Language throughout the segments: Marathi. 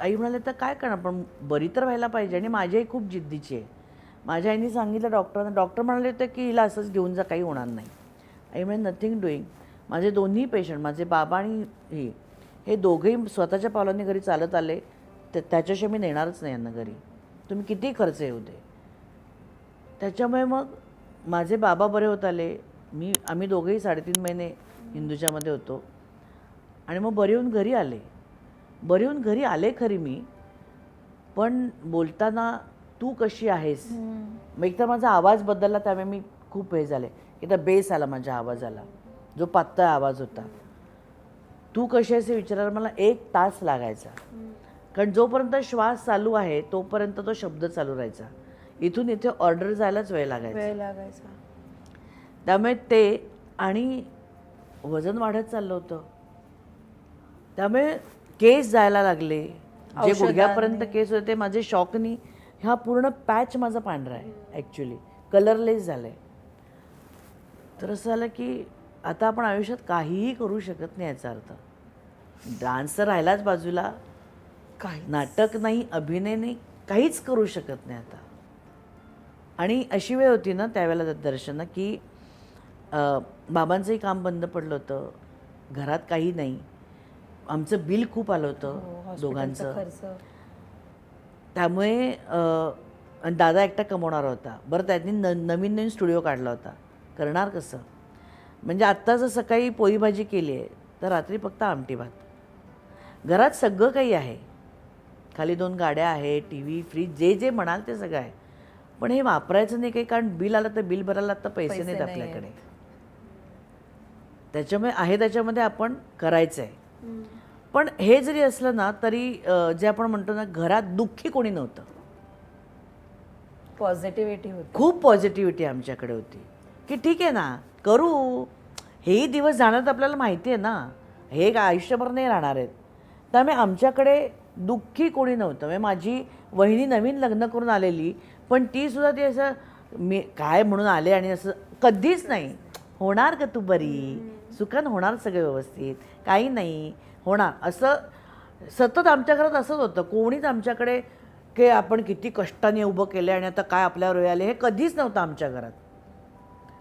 आई म्हणाले तर काय करणार? पण बरी तर व्हायला पाहिजे. आणि माझी आई खूप जिद्दीची आहे. माझ्या आईने सांगितलं डॉक्टरांना. डॉक्टर म्हणाले होते की हिला असंच घेऊन जा काही होणार नाही. आई म्हणजे नथिंग डुईंग माझे दोन्ही पेशंट माझे बाबा आणि हे हे दोघेही स्वतःच्या पावलांनी घरी चालत आले. तर त्याच्याशिवाय मी नेणारच नाही यांना घरी. तुम्ही किती खर्च येऊ दे. त्याच्यामुळे मग माझे बाबा बरे होत आले. मी आम्ही दोघेही साडेतीन महिने हिंदूच्यामध्ये होतो. आणि मग बरे होऊन घरी आले. बरे होऊन घरी आले खरी मी पण बोलताना तू कशी आहेस? मग एकतर माझा आवाज बदलला त्यामुळे मी खूप हे झाले. एकदा बेस आला माझ्या आवाजाला. जो पातळ आवाज होता. तू कशी आहेस हे विचारायला मला एक तास लागायचा. कारण जोपर्यंत श्वास चालू आहे तोपर्यंत तो शब्द चालू राहायचा. इथून इथे ऑर्डर जायलाच वेळ लागायचा. वेळ लागायचा. त्यामुळे ते आणि वजन वाढत चाललं होतं. त्यामुळे केस जायला लागले. जे गुडघ्यापर्यंत केस होते माझे शॉकनी हा पूर्ण पॅच माझा पांढरा आहे ॲक्च्युली कलरलेस झालं आहे तर असं झालं की आता आपण आयुष्यात काहीही करू शकत नाही याचा अर्थ. डान्स तर राहिलाच बाजूला. काही नाटक नाही अभिनय नाही काहीच करू शकत नाही आता. आणि अशी वेळ होती ना त्यावेळेला दर्शना की बाबांचंही काम बंद पडलं होतं. घरात काही नाही. आमचं बिल खूप आलं हो, होतं हॉस्पिटलचा दोघांचं त्यामुळे दादा एकटा कमवणारा होता. बरं त्यांनी न नवीन नवीन स्टुडिओ काढला होता. करणार कसं? म्हणजे आत्ता जर सकाळी पोळी भाजी केली आहे तर रात्री फक्त आमटी भात. घरात सगळं काही आहे. खाली दोन गाड्या आहेत टी व्ही फ्रीज जे जे म्हणाल ते सगळं आहे. पण हे वापरायचं नाही काही कारण बिल आलं तर बिल भरायला आता पैसे नाहीत नाही आपल्याकडे. त्याच्यामुळे आहे त्याच्यामध्ये आपण करायचं आहे पण हे जरी असलं ना तरी जे आपण म्हणतो ना घरात दुःखी कोणी नव्हतं. पॉझिटिव्हिटी होती. खूप पॉझिटिव्हिटी आमच्याकडे होती. की ठीक आहे ना करू. हेही दिवस जाणार तर आपल्याला माहिती आहे ना. हे काय आयुष्यभर नाही राहणार आहेत. त्यामुळे आमच्याकडे दुःखी कोणी नव्हतं. म्हणजे माझी वहिनी नवीन लग्न करून आलेली पण ती सुद्धा ती असं मी काय म्हणून आले आणि असं कधीच नाही. होणार का तू बरी? सुखान होणार सगळं व्यवस्थित. काही नाही. होणार. असं सतत आमच्या घरात असंच होतं. कोणीच आमच्याकडे की आपण किती कष्टाने उभं केलं आणि आता काय आपल्यावर आले हे कधीच नव्हतं आमच्या घरात.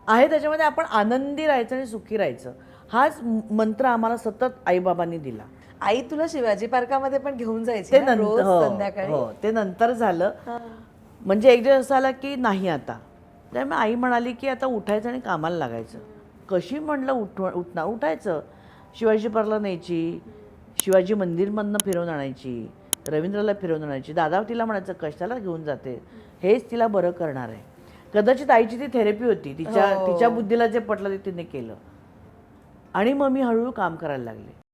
आहे त्याच्यामध्ये आपण आनंदी राहायचं आणि सुखी राहायचं. हाच मंत्र आम्हाला सतत आईबाबांनी दिला. आई तुला शिवाजी पार्कामध्ये पण घेऊन जायची ते नंतर हो, संध्याकाळी? हो ते नंतर झालं. म्हणजे एक दिवस असं आला की नाही आता. त्यामुळे आई म्हणाली की आता उठायचं आणि कामाला लागायचं. कशी म्हणलं उठ उठणार? उठायचं. शिवाजी पार्कला न्यायची शिवाजी मंदिरमधनं फिरवून आणायची रवींद्रला फिरवून आणायची. दादा तिला म्हणायचं कशाला घेऊन जाते? हेच तिला बरं करणार आहे. कदाचित आईची ती थेरपी होती. तिच्या हो. तिच्या बुद्धीला जे पटलं ते तिने केलं. आणि मग मी हळूहळू काम करायला लागले.